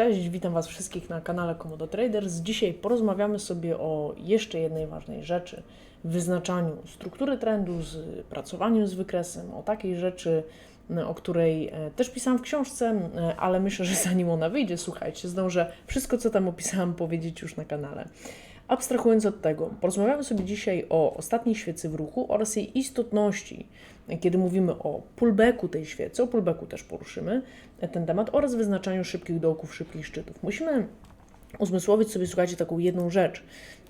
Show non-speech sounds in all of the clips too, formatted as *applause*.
Cześć, witam Was wszystkich na kanale Komodo Traders. Dzisiaj porozmawiamy sobie o jeszcze jednej ważnej rzeczy wyznaczaniu struktury trendu, z pracowaniu z wykresem, o takiej rzeczy, o której e, też pisałam w książce, e, ale myślę, że *laughs* zanim ona wyjdzie, słuchajcie, zdążę wszystko, co tam opisałam, powiedzieć już na kanale. Abstrahując od tego, porozmawiamy sobie dzisiaj o ostatniej świecy w ruchu oraz jej istotności, kiedy mówimy o pullbacku tej świecy, o pullbacku też poruszymy ten temat oraz wyznaczaniu szybkich dołków, szybkich szczytów. Musimy uzmysłowić sobie, słuchajcie, taką jedną rzecz,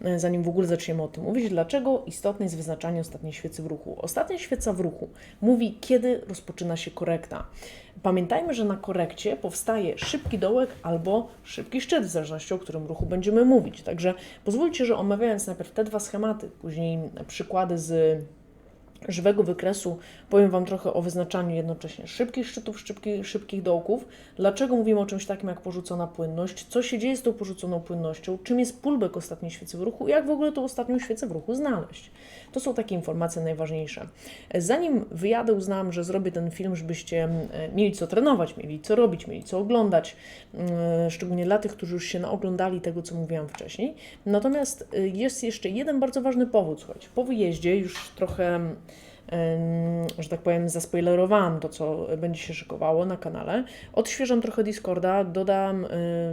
e, zanim w ogóle zaczniemy o tym mówić, dlaczego istotne jest wyznaczanie ostatniej świecy w ruchu. Ostatnia świeca w ruchu mówi, kiedy rozpoczyna się korekta. Pamiętajmy, że na korekcie powstaje szybki dołek albo szybki szczyt, w zależności o którym ruchu będziemy mówić. Także pozwólcie, że omawiając najpierw te dwa schematy, później przykłady z żywego wykresu powiem Wam trochę o wyznaczaniu jednocześnie szybkich szczytów, szybkich, szybkich dołków. Dlaczego mówimy o czymś takim jak porzucona płynność? Co się dzieje z tą porzuconą płynnością? Czym jest pullback ostatniej świecy w ruchu? Jak w ogóle tą ostatnią świecę w ruchu znaleźć? To są takie informacje najważniejsze. Zanim wyjadę, uznałam, że zrobię ten film, żebyście mieli co trenować, mieli co robić, mieli co oglądać, szczególnie dla tych, którzy już się naoglądali tego, co mówiłam wcześniej. Natomiast y, jest jeszcze jeden bardzo ważny powód, słuchajcie. Po wyjeździe już trochę że tak powiem, zaspoilerowałam to, co będzie się szykowało na kanale. Odświeżam trochę Discorda, dodam,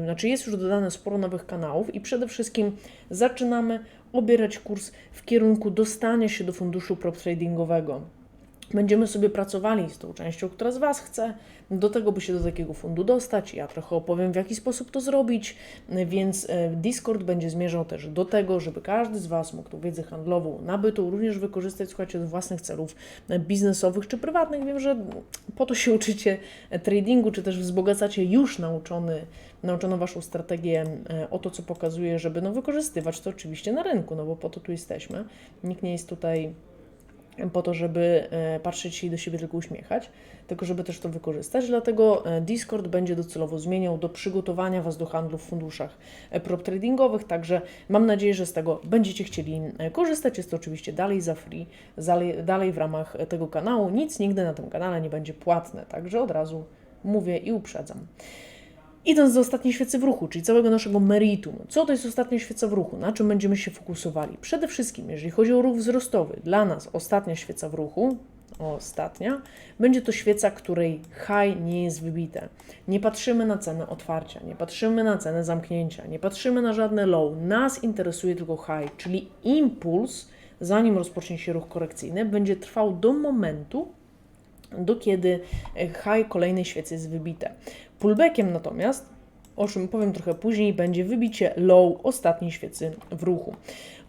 znaczy jest już dodane sporo nowych kanałów i przede wszystkim zaczynamy obierać kurs w kierunku dostania się do funduszu prop tradingowego. Będziemy sobie pracowali z tą częścią, która z Was chce, do tego, by się do takiego fundu dostać. Ja trochę opowiem, w jaki sposób to zrobić, więc e, Discord będzie zmierzał też do tego, żeby każdy z Was mógł tą wiedzę handlową nabytą również wykorzystać, słuchajcie, do własnych celów e, biznesowych czy prywatnych. Wiem, że po to się uczycie e, tradingu, czy też wzbogacacie już nauczony, nauczono Waszą strategię o to, co pokazuje, żeby no, wykorzystywać to oczywiście na rynku, no bo po to tu jesteśmy. Nikt nie jest tutaj po to, żeby e, patrzeć się i do siebie tylko uśmiechać, tylko żeby też to wykorzystać. Dlatego e, Discord będzie docelowo zmieniał do przygotowania Was do handlu w funduszach e, prop tradingowych, także mam nadzieję, że z tego będziecie chcieli korzystać. Jest to oczywiście dalej za free, dalej w ramach tego kanału. Nic nigdy na tym kanale nie będzie płatne, także od razu mówię i uprzedzam. Idąc do ostatniej świecy w ruchu, czyli całego naszego meritum, co to jest ostatnia świeca w ruchu, na czym będziemy się fokusowali? Przede wszystkim, jeżeli chodzi o ruch wzrostowy, dla nas ostatnia świeca w ruchu, ostatnia, będzie to świeca, której high nie jest wybite. Nie patrzymy na cenę otwarcia, nie patrzymy na cenę zamknięcia, nie patrzymy na żadne low. Nas interesuje tylko high, czyli impuls, zanim rozpocznie się ruch korekcyjny, będzie trwał do momentu, do kiedy high kolejnej świecy jest wybite. Pullbackiem natomiast, o czym powiem trochę później, będzie wybicie low ostatniej świecy w ruchu.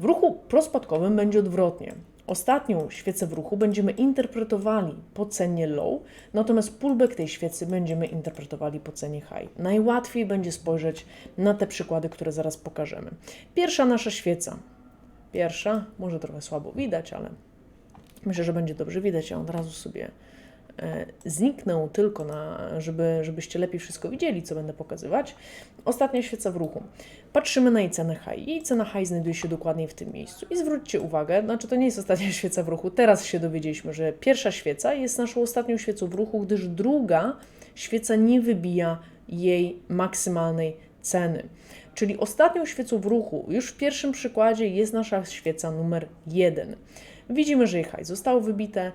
W ruchu prospadkowym będzie odwrotnie. Ostatnią świecę w ruchu będziemy interpretowali po cenie low, natomiast pullback tej świecy będziemy interpretowali po cenie high. Najłatwiej będzie spojrzeć na te przykłady, które zaraz pokażemy. Pierwsza nasza świeca. Pierwsza, może trochę słabo widać, ale myślę, że będzie dobrze widać. Ja od razu sobie zniknę tylko na, żeby, żebyście lepiej wszystko widzieli, co będę pokazywać. Ostatnia świeca w ruchu. Patrzymy na jej cenę high. Jej cena high znajduje się dokładnie w tym miejscu. I zwróćcie uwagę, znaczy to nie jest ostatnia *laughs* świeca w ruchu. Teraz się dowiedzieliśmy, że pierwsza świeca jest naszą ostatnią świecą w ruchu, gdyż druga świeca nie wybija jej maksymalnej ceny. Czyli ostatnią świecą w ruchu, już w pierwszym przykładzie jest nasza świeca numer jeden. Widzimy, że ich high zostało wybite,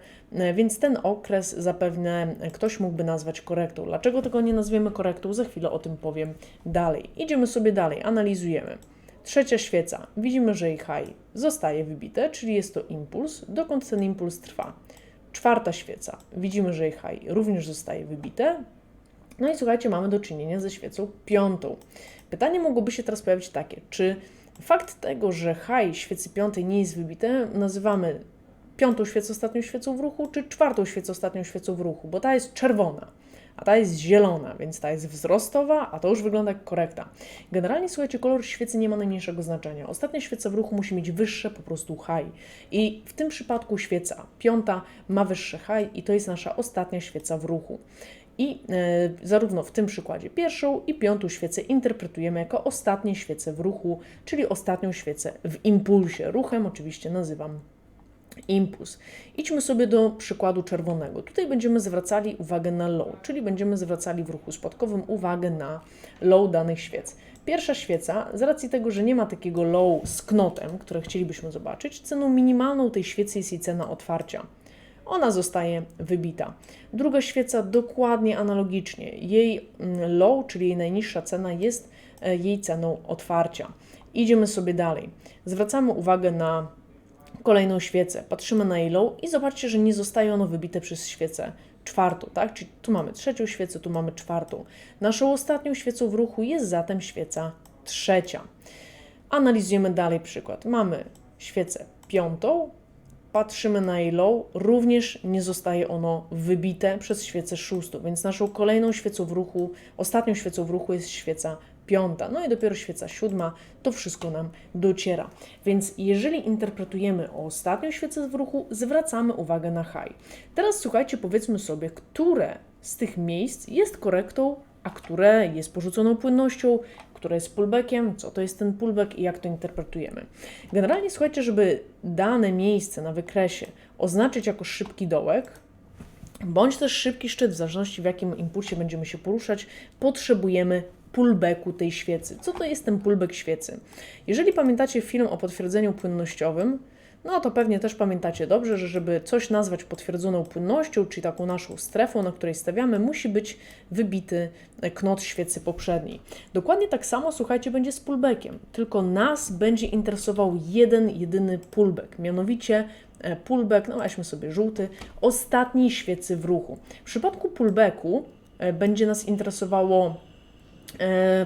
więc ten okres zapewne ktoś mógłby nazwać korektą. Dlaczego tego nie nazwiemy korektą? Za chwilę o tym powiem dalej. Idziemy sobie dalej, analizujemy. Trzecia świeca. Widzimy, że ich high zostaje wybite, czyli jest to impuls, dokąd ten impuls trwa. Czwarta świeca. Widzimy, że ich high również zostaje wybite. No i słuchajcie, mamy do czynienia ze świecą piątą. Pytanie mogłoby się teraz pojawić takie, czy Fakt tego, że high świecy piątej nie jest wybite, nazywamy piątą świecę ostatnią świecą w ruchu, czy czwartą świecę ostatnią świecą w ruchu, bo ta jest czerwona, a ta jest zielona, więc ta jest wzrostowa, a to już wygląda jak korekta. Generalnie, słuchajcie, kolor świecy nie ma najmniejszego znaczenia. Ostatnia świeca w ruchu musi mieć wyższe po prostu high. I w tym przypadku świeca piąta ma wyższe high i to jest nasza ostatnia świeca w ruchu. I e, zarówno w tym przykładzie pierwszą i piątą świecę interpretujemy jako ostatnie świece w ruchu, czyli ostatnią świecę w impulsie. Ruchem oczywiście nazywam impuls. Idźmy sobie do przykładu czerwonego. Tutaj będziemy zwracali uwagę na low, czyli będziemy zwracali w ruchu spadkowym uwagę na low danych świec. Pierwsza świeca, z racji tego, że nie ma takiego low z knotem, które chcielibyśmy zobaczyć, ceną minimalną tej świecy jest jej cena otwarcia. Ona zostaje wybita. Druga świeca dokładnie analogicznie. Jej mm, low, czyli jej najniższa cena jest e, jej ceną otwarcia. Idziemy sobie dalej. Zwracamy uwagę na kolejną świecę, patrzymy na low i zobaczcie, że nie zostaje ono wybite przez świecę czwartą, tak? Czyli tu mamy trzecią świecę, tu mamy czwartą. Naszą ostatnią świecą w ruchu jest zatem świeca trzecia. Analizujemy dalej przykład. Mamy świecę piątą, patrzymy na jej low, również nie zostaje ono wybite przez świecę szóstą, więc naszą kolejną świecą w ruchu, ostatnią świecą w ruchu jest świeca piąta, no i dopiero świeca siódma, to wszystko nam dociera. Więc jeżeli interpretujemy ostatnią świecę w ruchu, zwracamy uwagę na high. Teraz słuchajcie, powiedzmy sobie, które z tych miejsc jest korektą, a które jest porzuconą płynnością, które jest pullbackiem, co to jest ten pullback i jak to interpretujemy. Generalnie słuchajcie, żeby dane miejsce na wykresie oznaczyć jako szybki dołek, bądź też szybki szczyt, w zależności w jakim impulsie będziemy się poruszać, potrzebujemy pullbacku tej świecy. Co to jest ten pullback świecy? Jeżeli pamiętacie film o potwierdzeniu płynnościowym, no to pewnie też pamiętacie dobrze, że żeby coś nazwać potwierdzoną płynnością, czyli taką naszą strefą, na której stawiamy, musi być wybity knot świecy poprzedniej. Dokładnie tak samo, słuchajcie, będzie z pullbackiem, tylko nas będzie interesował jeden, jedyny pullback, mianowicie e, pullback, no weźmy sobie żółty, ostatniej świecy w ruchu. W przypadku pullbacku e, będzie nas interesowało E,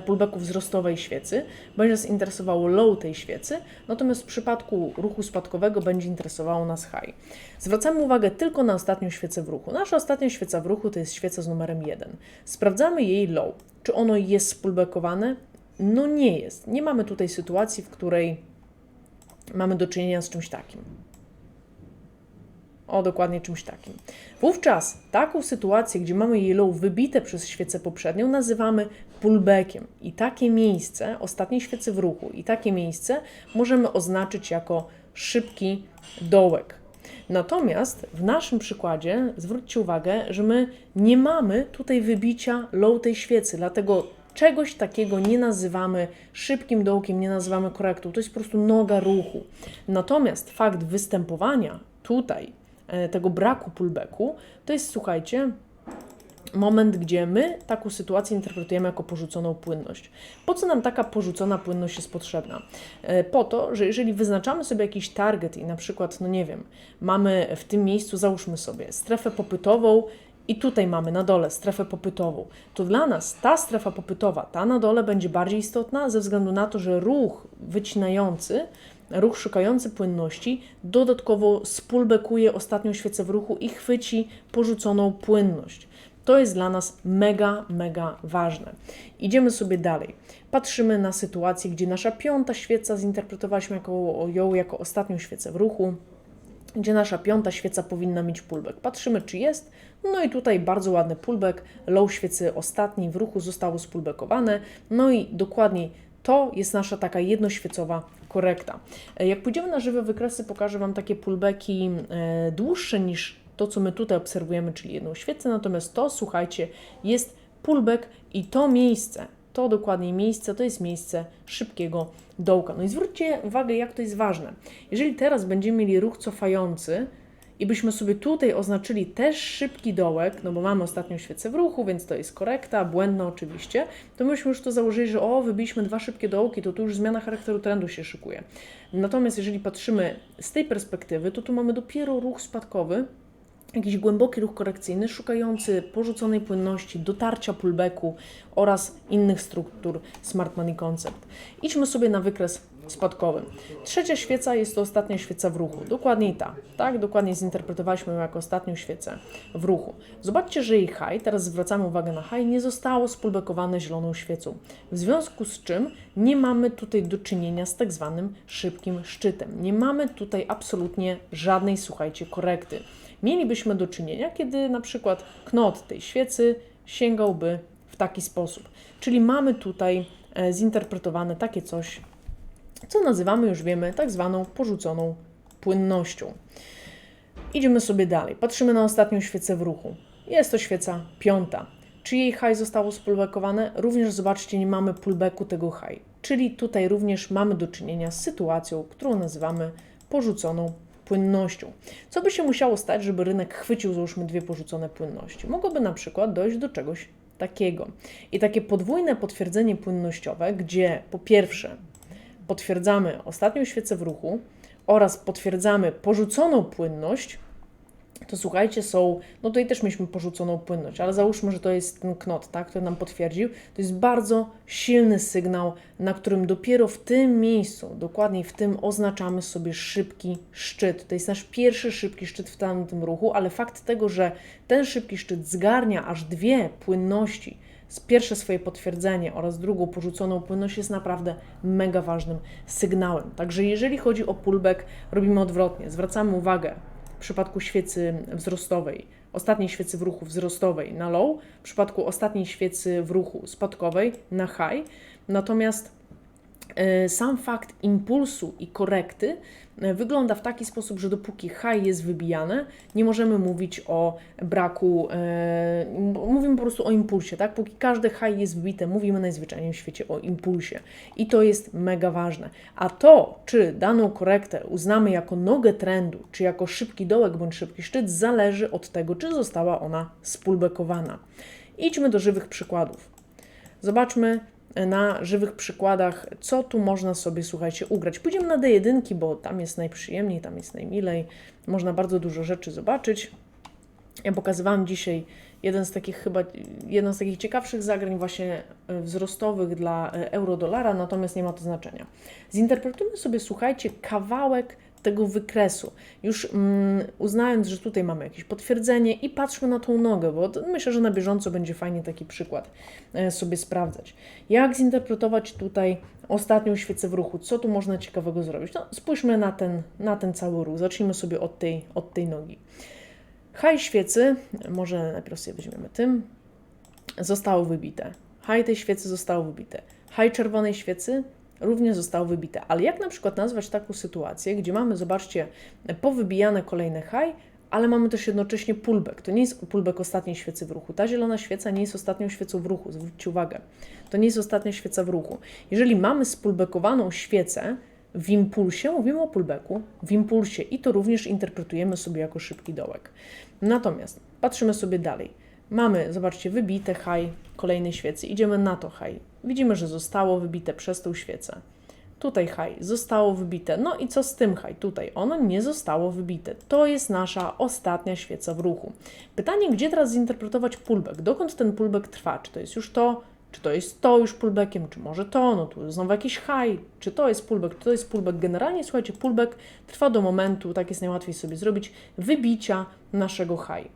pullbacku wzrostowej świecy, będzie nas interesowało low tej świecy, natomiast w przypadku ruchu spadkowego będzie interesowało nas high. Zwracamy uwagę tylko na ostatnią świecę w ruchu. Nasza ostatnia świeca w ruchu to jest świeca z numerem 1. Sprawdzamy jej low. Czy ono jest spullbackowane? No nie jest. Nie mamy tutaj sytuacji, w której mamy do czynienia z czymś takim. O dokładnie czymś takim. Wówczas taką sytuację, gdzie mamy yellow wybite przez świecę poprzednią, nazywamy pullbackiem. I takie miejsce, ostatniej świecy w ruchu, i takie miejsce możemy oznaczyć jako szybki dołek. Natomiast w naszym przykładzie zwróćcie uwagę, że my nie mamy tutaj wybicia low tej świecy, dlatego czegoś takiego nie nazywamy szybkim dołkiem, nie nazywamy korektą. To jest po prostu noga ruchu. Natomiast fakt występowania tutaj tego braku pullbacku, to jest, słuchajcie, moment, gdzie my taką sytuację interpretujemy jako porzuconą płynność. Po co nam taka porzucona płynność jest potrzebna? E, po to, że jeżeli wyznaczamy sobie jakiś target i na przykład, no nie wiem, mamy w tym miejscu, załóżmy sobie, strefę popytową i tutaj mamy na dole strefę popytową, to dla nas ta strefa popytowa, ta na dole będzie bardziej istotna ze względu na to, że ruch wycinający ruch szukający płynności dodatkowo spulbekuje ostatnią świecę w ruchu i chwyci porzuconą płynność. To jest dla nas mega, mega ważne. Idziemy sobie dalej. Patrzymy na sytuację, gdzie nasza piąta świeca zinterpretowaliśmy jako, ją jako ostatnią świecę w ruchu, gdzie nasza piąta świeca powinna mieć pullback. Patrzymy, czy jest. No i tutaj bardzo ładny pullback. Low świecy ostatni w ruchu zostało spulbackowane. No i dokładniej to jest nasza taka jednoświecowa korekta. Jak pójdziemy na żywe wykresy, pokażę Wam takie pullbacki e, dłuższe niż to, co my tutaj obserwujemy, czyli jedną świecę, natomiast to, słuchajcie, jest pullback i to miejsce, to dokładnie miejsce, to jest miejsce szybkiego dołka. No i zwróćcie uwagę, jak to jest ważne. Jeżeli teraz będziemy mieli ruch cofający, i byśmy sobie tutaj oznaczyli też szybki dołek, no bo mamy ostatnią świecę w ruchu, więc to jest korekta, błędna oczywiście, to myśmy już to założyli, że o, wybiliśmy dwa szybkie dołki, to tu już zmiana charakteru trendu się szykuje. Natomiast jeżeli patrzymy z tej perspektywy, to tu mamy dopiero ruch spadkowy, jakiś głęboki ruch korekcyjny szukający porzuconej płynności, dotarcia pullbacku oraz innych struktur Smart Money Concept. Idźmy sobie na wykres spadkowym. Trzecia świeca jest to ostatnia świeca w ruchu. Dokładniej ta. Tak, dokładnie zinterpretowaliśmy ją jako ostatnią świecę w ruchu. Zobaczcie, że jej high, teraz zwracamy uwagę na high, nie zostało spulbekowane zieloną świecą. W związku z czym nie mamy tutaj do czynienia z tak zwanym szybkim szczytem. Nie mamy tutaj absolutnie żadnej, słuchajcie, korekty. Mielibyśmy do czynienia, kiedy na przykład knot tej świecy sięgałby w taki sposób. Czyli mamy tutaj e, zinterpretowane takie coś co nazywamy, już wiemy, tak zwaną porzuconą płynnością. Idziemy sobie dalej. Patrzymy na ostatnią świecę w ruchu. Jest to świeca piąta. Czy jej high zostało spulbackowane? Również zobaczcie, nie mamy pullbacku tego high. Czyli tutaj również mamy do czynienia z sytuacją, którą nazywamy porzuconą płynnością. Co by się musiało stać, żeby rynek chwycił, załóżmy, dwie porzucone płynności? Mogłoby na przykład dojść do czegoś takiego. I takie podwójne potwierdzenie płynnościowe, gdzie po pierwsze potwierdzamy ostatnią świecę w ruchu oraz potwierdzamy porzuconą płynność, to słuchajcie, są, no tutaj też mieliśmy porzuconą płynność, ale załóżmy, że to jest ten knot, tak, który nam potwierdził, to jest bardzo silny sygnał, na którym dopiero w tym miejscu, dokładniej w tym oznaczamy sobie szybki szczyt. To jest nasz pierwszy szybki szczyt w tamtym ruchu, ale fakt tego, że ten szybki szczyt zgarnia aż dwie płynności, pierwsze swoje potwierdzenie oraz drugą porzuconą płynność jest naprawdę mega ważnym sygnałem. Także jeżeli chodzi o pullback, robimy odwrotnie. Zwracamy uwagę w przypadku świecy wzrostowej, ostatniej świecy w ruchu wzrostowej na low, w przypadku ostatniej świecy w ruchu spadkowej na high. Natomiast sam fakt impulsu i korekty e, wygląda w taki sposób, że dopóki high jest wybijane, nie możemy mówić o braku, e, mówimy po prostu o impulsie, tak? Póki każdy high jest wybite, mówimy najzwyczajniej w świecie o impulsie. I to jest mega ważne. A to, czy daną korektę uznamy jako nogę trendu, czy jako szybki dołek bądź szybki szczyt, zależy od tego, czy została ona spulbekowana. Idźmy do żywych przykładów. Zobaczmy, na żywych przykładach, co tu można sobie, słuchajcie, ugrać. Pójdziemy na D1, bo tam jest najprzyjemniej, tam jest najmilej, można bardzo dużo rzeczy zobaczyć. Ja pokazywałam dzisiaj jeden z takich chyba, jedno z takich ciekawszych zagrań właśnie e, wzrostowych dla e, euro-dolara, natomiast nie ma to znaczenia. Zinterpretujmy sobie, słuchajcie, kawałek tego wykresu. Już mm, uznając, że tutaj mamy jakieś potwierdzenie i patrzmy na tą nogę, bo myślę, że na bieżąco będzie fajnie taki przykład e, sobie sprawdzać. Jak zinterpretować tutaj ostatnią świecę w ruchu? Co tu można ciekawego zrobić? No, spójrzmy na ten, na ten cały ruch. Zacznijmy sobie od tej, od tej nogi. High świecy, może najpierw sobie weźmiemy tym, zostało wybite. High tej świecy zostało wybite. High czerwonej świecy również zostało wybite. Ale jak na przykład nazwać taką sytuację, gdzie mamy, zobaczcie, powybijane kolejne high, ale mamy też jednocześnie pullback. To nie jest pullback ostatniej świecy w ruchu. Ta zielona świeca nie jest ostatnią świecą w ruchu, zwróćcie uwagę. To nie jest ostatnia świeca w ruchu. Jeżeli mamy spulbackowaną świecę w impulsie, mówimy o pullbacku, w impulsie i to również interpretujemy sobie jako szybki dołek. Natomiast patrzymy sobie dalej. Mamy, zobaczcie, wybite high kolejnej świecy. Idziemy na to high. Widzimy, że zostało wybite przez tą świecę. Tutaj high zostało wybite. No i co z tym high? Tutaj ono nie zostało wybite. To jest nasza ostatnia świeca w ruchu. Pytanie, gdzie teraz zinterpretować pullback? Dokąd ten pullback trwa? Czy to jest już to, czy to jest to już pullbackiem, czy może to, no tu znowu jakiś high, czy to jest pullback, czy to jest pullback. Generalnie, słuchajcie, pullback trwa do momentu, tak jest najłatwiej sobie zrobić, wybicia naszego high.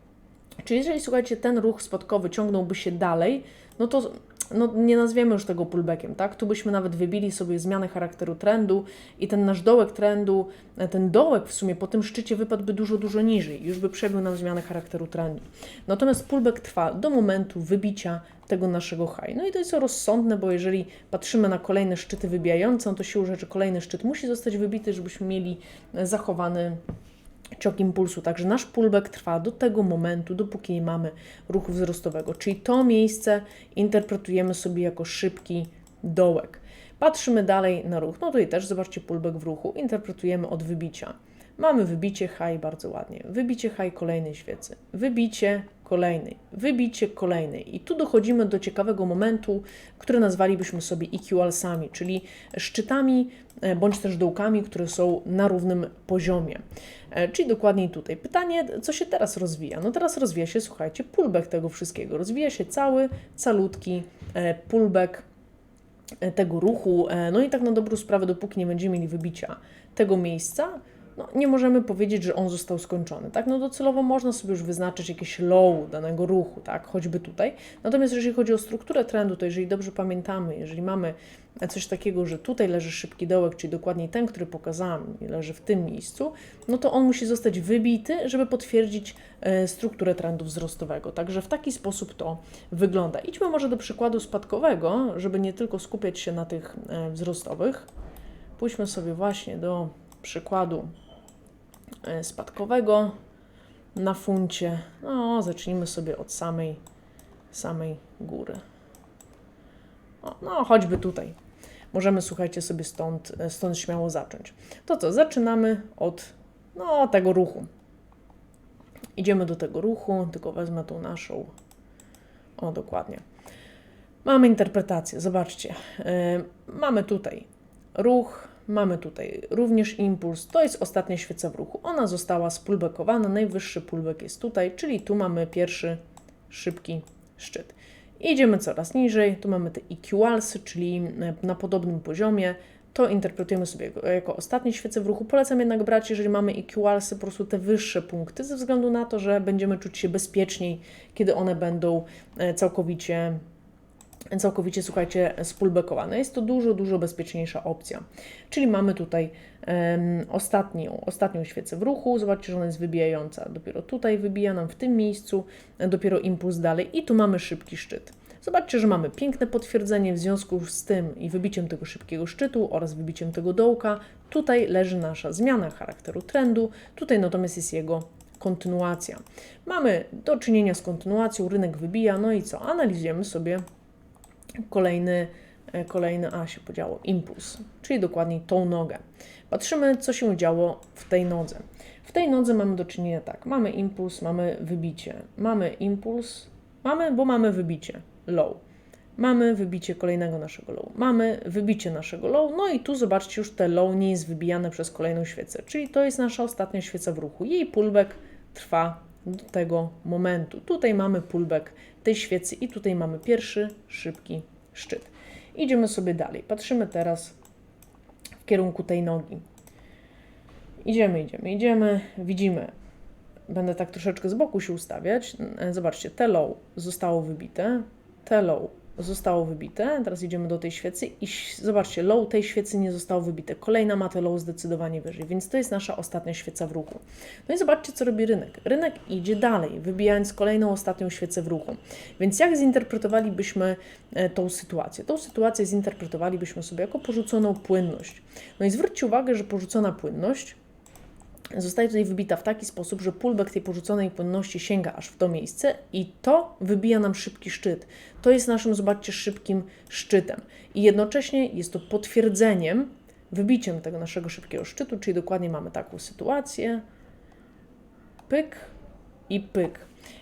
Czyli jeżeli, słuchajcie, ten ruch spadkowy ciągnąłby się dalej, no to no, nie nazwiemy już tego pullbackiem, tak? Tu byśmy nawet wybili sobie zmianę charakteru trendu i ten nasz dołek trendu, ten dołek w sumie po tym szczycie wypadłby dużo, dużo niżej, już by przebił nam zmianę charakteru trendu. Natomiast pullback trwa do momentu wybicia tego naszego high. No i to jest rozsądne, bo jeżeli patrzymy na kolejne szczyty wybijające, to siłą rzeczy kolejny szczyt musi zostać wybity, żebyśmy mieli zachowany ciok impulsu. Także nasz pullback trwa do tego momentu, dopóki nie mamy ruchu wzrostowego. Czyli to miejsce interpretujemy sobie jako szybki dołek. Patrzymy dalej na ruch. No tutaj też zobaczcie pullback w ruchu. Interpretujemy od wybicia. Mamy wybicie high bardzo ładnie. Wybicie high kolejnej świecy. Wybicie kolejnej. Wybicie kolejnej. I tu dochodzimy do ciekawego momentu, który nazwalibyśmy sobie EQ-alsami, czyli szczytami e, bądź też dołkami, które są na równym poziomie. E, czyli dokładniej tutaj. Pytanie, co się teraz rozwija? No teraz rozwija się, słuchajcie, pullback tego wszystkiego. Rozwija się cały, calutki e, pullback tego ruchu. No i tak na dobrą sprawę, dopóki nie będziemy mieli wybicia tego miejsca, no, nie możemy powiedzieć, że on został skończony. Tak? No, docelowo można sobie już wyznaczyć jakieś low danego ruchu, tak? choćby tutaj. Natomiast jeżeli chodzi o strukturę trendu, to jeżeli dobrze pamiętamy, jeżeli mamy coś takiego, że tutaj leży szybki dołek, czyli dokładniej ten, który pokazałam, leży w tym miejscu, no to on musi zostać wybity, żeby potwierdzić e, strukturę trendu wzrostowego. Także w taki sposób to wygląda. Idźmy może do przykładu spadkowego, żeby nie tylko skupiać się na tych e, wzrostowych. Pójdźmy sobie właśnie do przykładu spadkowego na funcie. No, zacznijmy sobie od samej, samej góry. No, choćby tutaj. Możemy, słuchajcie, sobie stąd, e, stąd śmiało zacząć. To co, zaczynamy od no, tego ruchu. Idziemy do tego ruchu, tylko wezmę tą naszą. O, dokładnie. Mamy interpretację, zobaczcie. Yy, mamy tutaj ruch, mamy tutaj również impuls. To jest ostatnia świeca w ruchu. Ona została spulbekowana, najwyższy pulbek jest tutaj, czyli tu mamy pierwszy szybki szczyt. Idziemy coraz niżej, tu mamy te equalsy, czyli na podobnym poziomie. To interpretujemy sobie jako, ostatnie świece w ruchu. Polecam jednak brać, jeżeli mamy equalsy, po prostu te wyższe punkty, ze względu na to, że będziemy czuć się bezpieczniej, kiedy one będą e, całkowicie całkowicie, słuchajcie, spulbekowane. Jest to dużo, dużo bezpieczniejsza opcja. Czyli mamy tutaj um, ostatnią, ostatnią świecę w ruchu. Zobaczcie, że ona jest wybijająca. Dopiero tutaj wybija nam w tym miejscu, dopiero impuls dalej i tu mamy szybki szczyt. Zobaczcie, że mamy piękne potwierdzenie w związku z tym i wybiciem tego szybkiego szczytu oraz wybiciem tego dołka. Tutaj leży nasza zmiana charakteru trendu, tutaj natomiast jest jego kontynuacja. Mamy do czynienia z kontynuacją, rynek wybija, no i co? Analizujemy sobie kolejny, e, kolejny, a się podziało, impuls, czyli dokładniej tą nogę. Patrzymy, co się działo w tej nodze. W tej nodze mamy do czynienia tak, mamy impuls, mamy wybicie, mamy impuls, mamy, bo mamy wybicie, low. Mamy wybicie kolejnego naszego low. Mamy wybicie naszego low. No i tu zobaczcie, już te low nie jest wybijane przez kolejną świecę. Czyli to jest nasza ostatnia świeca w ruchu. Jej pullback trwa do tego momentu. Tutaj mamy pullback tej świecy i tutaj mamy pierwszy szybki szczyt. Idziemy sobie dalej. Patrzymy teraz w kierunku tej nogi. Idziemy, idziemy, idziemy. Widzimy, będę tak troszeczkę z boku się ustawiać. Zobaczcie, te low zostało wybite, te low zostało wybite. Teraz idziemy do tej świecy i zobaczcie, low tej świecy nie zostało wybite. Kolejna ma te low zdecydowanie wyżej, więc to jest nasza ostatnia świeca w ruchu. No i zobaczcie, co robi rynek. Rynek idzie dalej, wybijając kolejną ostatnią świecę w ruchu. Więc jak zinterpretowalibyśmy e, tą sytuację? Tą sytuację zinterpretowalibyśmy sobie jako porzuconą płynność. No i zwróćcie uwagę, że porzucona płynność zostaje tutaj wybita w taki sposób, że pullback tej porzuconej płynności sięga aż w to miejsce i to wybija nam szybki szczyt. To jest naszym, zobaczcie, szybkim szczytem. I jednocześnie jest to potwierdzeniem, wybiciem tego naszego szybkiego szczytu, czyli dokładnie mamy taką sytuację. Pyk i pyk.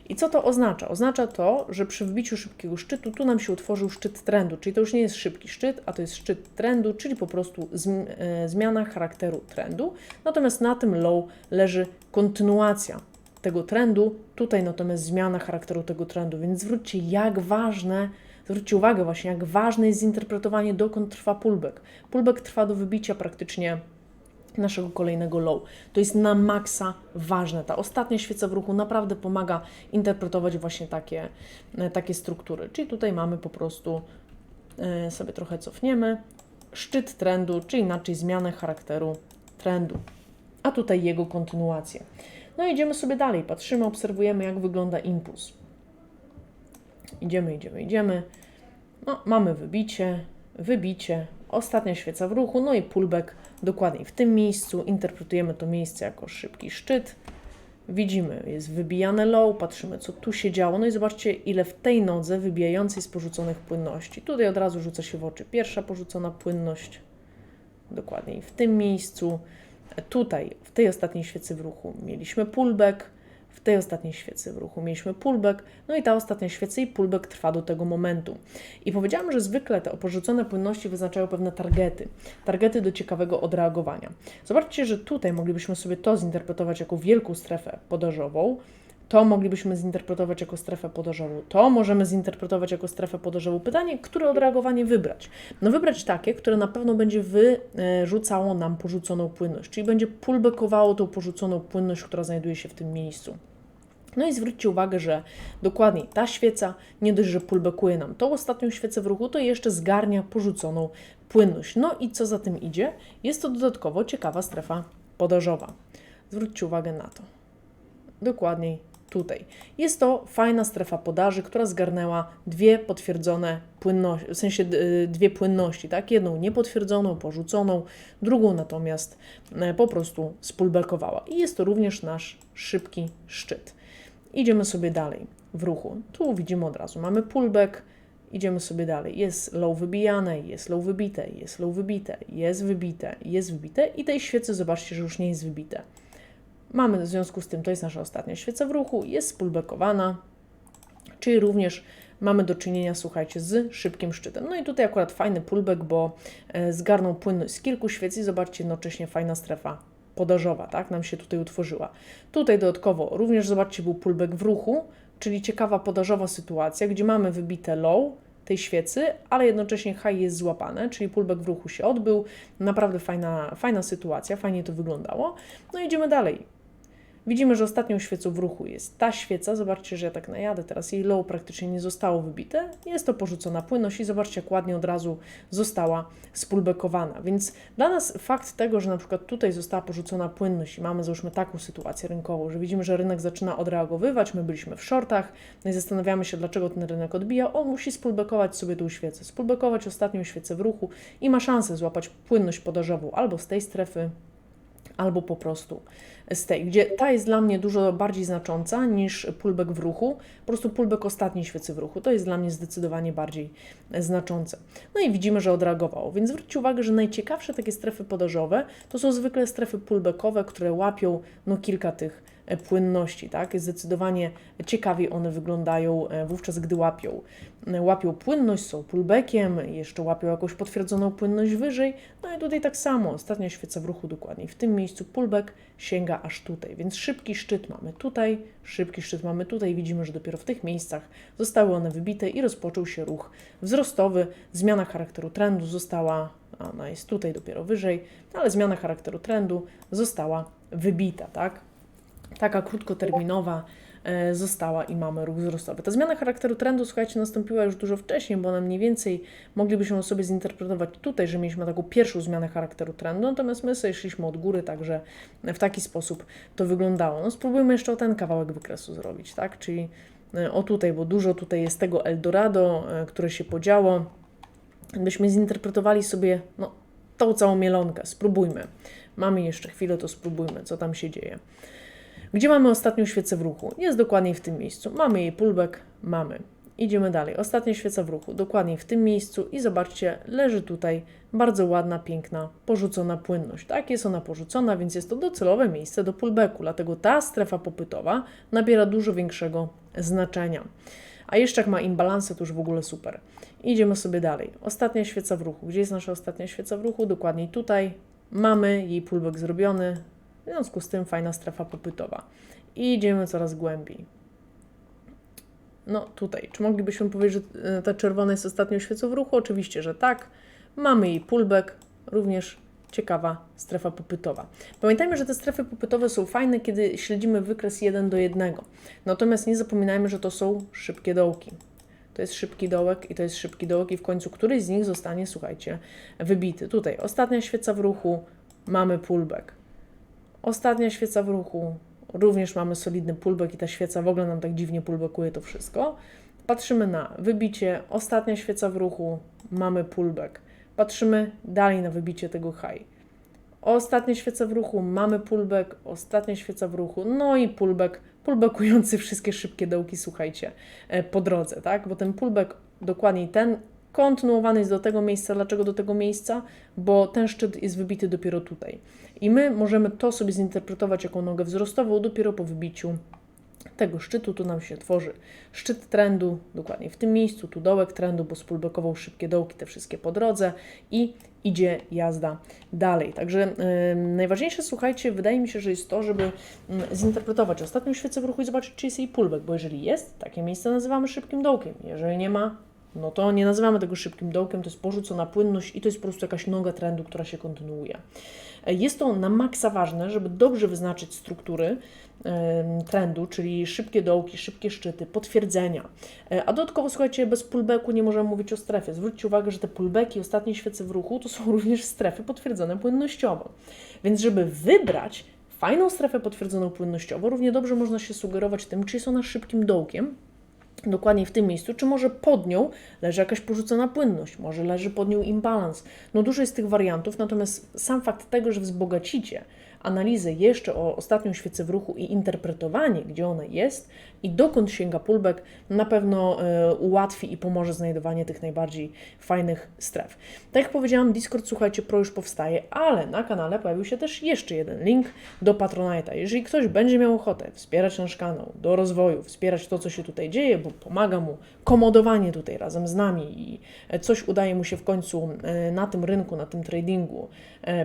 I co to oznacza? Oznacza to, że przy wbiciu szybkiego szczytu tu nam się utworzył szczyt trendu, czyli to już nie jest szybki szczyt, a to jest szczyt trendu, czyli po prostu e, zmiana charakteru trendu. Natomiast na tym low leży kontynuacja tego trendu, tutaj natomiast zmiana charakteru tego trendu, więc zwróćcie jak ważne, zwróćcie uwagę właśnie, jak ważne jest zinterpretowanie, dokąd trwa pullback. Pullback trwa do wybicia praktycznie naszego kolejnego low. To jest na maksa ważne. Ta ostatnia świeca w ruchu naprawdę pomaga interpretować właśnie takie, e, takie struktury. Czyli tutaj mamy po prostu, e, sobie trochę cofniemy, szczyt trendu, czy inaczej zmianę charakteru trendu, a tutaj jego kontynuację. No idziemy sobie dalej, patrzymy, obserwujemy jak wygląda impuls. Idziemy, idziemy, idziemy. No, mamy wybicie, wybicie, ostatnia świeca w ruchu, no i pullback dokładnie w tym miejscu. Interpretujemy to miejsce jako szybki szczyt. Widzimy, jest wybijane low, patrzymy co tu się działo. No i zobaczcie, ile w tej nodze wybijającej z porzuconych płynności. Tutaj od razu rzuca się w oczy pierwsza porzucona płynność, dokładnie w tym miejscu. Tutaj, w tej ostatniej świecy w ruchu, mieliśmy pullback, w tej ostatniej świecy w ruchu mieliśmy pullback, no i ta ostatnia świeca i pullback trwa do tego momentu. I powiedziałam, że zwykle te oporzucone płynności wyznaczają pewne targety, targety do ciekawego odreagowania. Zobaczcie, że tutaj moglibyśmy sobie to zinterpretować jako wielką strefę podażową, to moglibyśmy zinterpretować jako strefę podażową. To możemy zinterpretować jako strefę podażową. Pytanie, które odreagowanie wybrać? No wybrać takie, które na pewno będzie wyrzucało nam porzuconą płynność, czyli będzie pullbackowało tą porzuconą płynność, która znajduje się w tym miejscu. No i zwróćcie uwagę, że dokładnie ta świeca nie dość, że pullbackuje nam tą ostatnią świecę w ruchu, to jeszcze zgarnia porzuconą płynność. No i co za tym idzie? Jest to dodatkowo ciekawa strefa podażowa. Zwróćcie uwagę na to. Dokładniej tutaj. Jest to fajna strefa podaży, która zgarnęła dwie potwierdzone płynności, w sensie y, dwie płynności, tak? Jedną niepotwierdzoną, porzuconą, drugą natomiast e, po prostu spulbekowała. I jest to również nasz szybki szczyt. Idziemy sobie dalej w ruchu. Tu widzimy od razu, mamy pullback, idziemy sobie dalej. Jest low wybijane, jest low wybite, jest low wybite, jest wybite, jest wybite i tej świecy zobaczcie, że już nie jest wybite. Mamy w związku z tym, to jest nasza ostatnia świeca w ruchu, jest spulbekowana, czyli również mamy do czynienia, słuchajcie, z szybkim szczytem. No i tutaj akurat fajny pullback, bo e, zgarnął płynność z kilku świec i zobaczcie, jednocześnie fajna strefa podażowa, tak, nam się tutaj utworzyła. Tutaj dodatkowo również, zobaczcie, był pullback w ruchu, czyli ciekawa podażowa sytuacja, gdzie mamy wybite low tej świecy, ale jednocześnie high jest złapane, czyli pullback w ruchu się odbył. Naprawdę fajna, fajna sytuacja, fajnie to wyglądało. No idziemy dalej. Widzimy, że ostatnią świecą w ruchu jest ta świeca. Zobaczcie, że ja tak najadę, teraz jej low praktycznie nie zostało wybite. Jest to porzucona płynność i zobaczcie, jak ładnie od razu została spulbekowana. Więc dla nas fakt tego, że na przykład tutaj została porzucona płynność i mamy załóżmy taką sytuację rynkową, że widzimy, że rynek zaczyna odreagowywać, my byliśmy w shortach, no i zastanawiamy się, dlaczego ten rynek odbija, on musi spulbekować sobie tą świecę, spulbekować ostatnią świecę w ruchu i ma szansę złapać płynność podażową albo z tej strefy, albo po prostu tej, gdzie ta jest dla mnie dużo bardziej znacząca niż pullback w ruchu. Po prostu pullback ostatniej świecy w ruchu. To jest dla mnie zdecydowanie bardziej znaczące. No i widzimy, że odreagowało. Więc zwróćcie uwagę, że najciekawsze takie strefy podażowe to są zwykle strefy pullbackowe, które łapią no, kilka tych płynności, tak? Zdecydowanie ciekawiej one wyglądają e, wówczas, gdy łapią. E, łapią płynność, są pullbackiem, jeszcze łapią jakąś potwierdzoną płynność wyżej. No i tutaj tak samo, ostatnia świeca w ruchu dokładnie. W tym miejscu pullback sięga aż tutaj, więc szybki szczyt mamy tutaj, szybki szczyt mamy tutaj. Widzimy, że dopiero w tych miejscach zostały one wybite i rozpoczął się ruch wzrostowy. Zmiana charakteru trendu została, ona jest tutaj dopiero wyżej, ale zmiana charakteru trendu została wybita, tak? Taka krótkoterminowa e, została i mamy ruch wzrostowy. Ta zmiana charakteru trendu, słuchajcie, nastąpiła już dużo wcześniej, bo ona mniej więcej moglibyśmy sobie zinterpretować tutaj, że mieliśmy taką pierwszą zmianę charakteru trendu, natomiast my sobie szliśmy od góry, także w taki sposób to wyglądało. No spróbujmy jeszcze o ten kawałek wykresu zrobić, tak, czyli e, o tutaj, bo dużo tutaj jest tego Eldorado, e, które się podziało. Byśmy zinterpretowali sobie, no, tą całą mielonkę. Spróbujmy. Mamy jeszcze chwilę, to spróbujmy, co tam się dzieje. Gdzie mamy ostatnią świecę w ruchu? Jest dokładnie w tym miejscu. Mamy jej pullback, mamy. Idziemy dalej. Ostatnia świeca w ruchu, dokładnie w tym miejscu i zobaczcie, leży tutaj bardzo ładna, piękna, porzucona płynność. Tak, jest ona porzucona, więc jest to docelowe miejsce do pullbacku, dlatego ta strefa popytowa nabiera dużo większego znaczenia. A jeszcze jak ma imbalansę, to już w ogóle super. Idziemy sobie dalej. Ostatnia świeca w ruchu. Gdzie jest nasza ostatnia świeca w ruchu? Dokładnie tutaj. Mamy jej pullback zrobiony, w związku z tym fajna strefa popytowa. I idziemy coraz głębiej. No tutaj, czy moglibyśmy powiedzieć, że e, ta czerwona jest ostatnią świecą w ruchu? Oczywiście, że tak. Mamy jej pullback, również ciekawa strefa popytowa. Pamiętajmy, że te strefy popytowe są fajne, kiedy śledzimy wykres 1 do 1. Natomiast nie zapominajmy, że to są szybkie dołki. To jest szybki dołek i to jest szybki dołek i w końcu któryś z nich zostanie, słuchajcie, wybity. Tutaj ostatnia świeca w ruchu, mamy pullback. Ostatnia świeca w ruchu, również mamy solidny pullback i ta świeca w ogóle nam tak dziwnie pullbackuje to wszystko. Patrzymy na wybicie, ostatnia świeca w ruchu, mamy pullback. Patrzymy dalej na wybicie tego high. Ostatnia świeca w ruchu, mamy pullback, ostatnia świeca w ruchu, no i pullback, pullbackujący wszystkie szybkie dołki, słuchajcie, e, po drodze, tak? Bo ten pullback, dokładniej ten, kontynuowany jest do tego miejsca. Dlaczego do tego miejsca? Bo ten szczyt jest wybity dopiero tutaj. I my możemy to sobie zinterpretować jako nogę wzrostową dopiero po wybiciu tego szczytu. Tu nam się tworzy szczyt trendu, dokładnie w tym miejscu, tu dołek trendu, bo spulbekował szybkie dołki, te wszystkie po drodze i idzie jazda dalej. Także yy, najważniejsze, słuchajcie, wydaje mi się, że jest to, żeby yy, zinterpretować ostatnią świecę w ruchu i zobaczyć, czy jest jej pullback, bo jeżeli jest, takie miejsce nazywamy szybkim dołkiem. Jeżeli nie ma, no to nie nazywamy tego szybkim dołkiem, to jest porzucona płynność i to jest po prostu jakaś noga trendu, która się kontynuuje. Jest to na maksa ważne, żeby dobrze wyznaczyć struktury trendu, czyli szybkie dołki, szybkie szczyty, potwierdzenia. E, a dodatkowo, słuchajcie, bez pullbacku nie możemy mówić o strefie. Zwróćcie uwagę, że te pullbacki, ostatnie świece w ruchu, to są *laughs* również strefy potwierdzone płynnościowo. Więc żeby wybrać fajną strefę potwierdzoną płynnościowo, równie dobrze można się sugerować tym, czy jest ona szybkim dołkiem, dokładnie w tym miejscu, czy może pod nią leży jakaś porzucona płynność, może leży pod nią imbalans. No dużo jest tych wariantów, natomiast sam fakt tego, że wzbogacicie analizę jeszcze o ostatnią świecę w ruchu i interpretowanie, gdzie ona jest i dokąd sięga pullback, na pewno e, ułatwi i pomoże znajdowanie tych najbardziej fajnych stref. Tak jak powiedziałam, Discord, słuchajcie, Pro już powstaje, ale na kanale pojawił się też jeszcze jeden link do Patronite'a. Jeżeli ktoś będzie miał ochotę wspierać nasz kanał do rozwoju, wspierać to, co się tutaj dzieje, bo pomaga mu komodowanie tutaj razem z nami i e, coś udaje mu się w końcu e, na tym rynku, na tym tradingu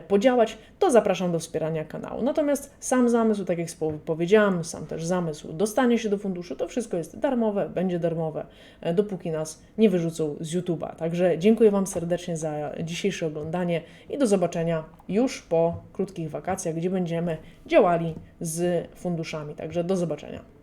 podziałać, to zapraszam do wspierania kanału. Natomiast sam zamysł, tak jak powiedziałam, sam też zamysł dostanie się do funduszu, to wszystko jest darmowe, będzie darmowe, e, dopóki nas nie wyrzucą z YouTube'a. Także dziękuję Wam serdecznie za dzisiejsze oglądanie i do zobaczenia już po krótkich wakacjach, gdzie będziemy działali z funduszami. Także do zobaczenia.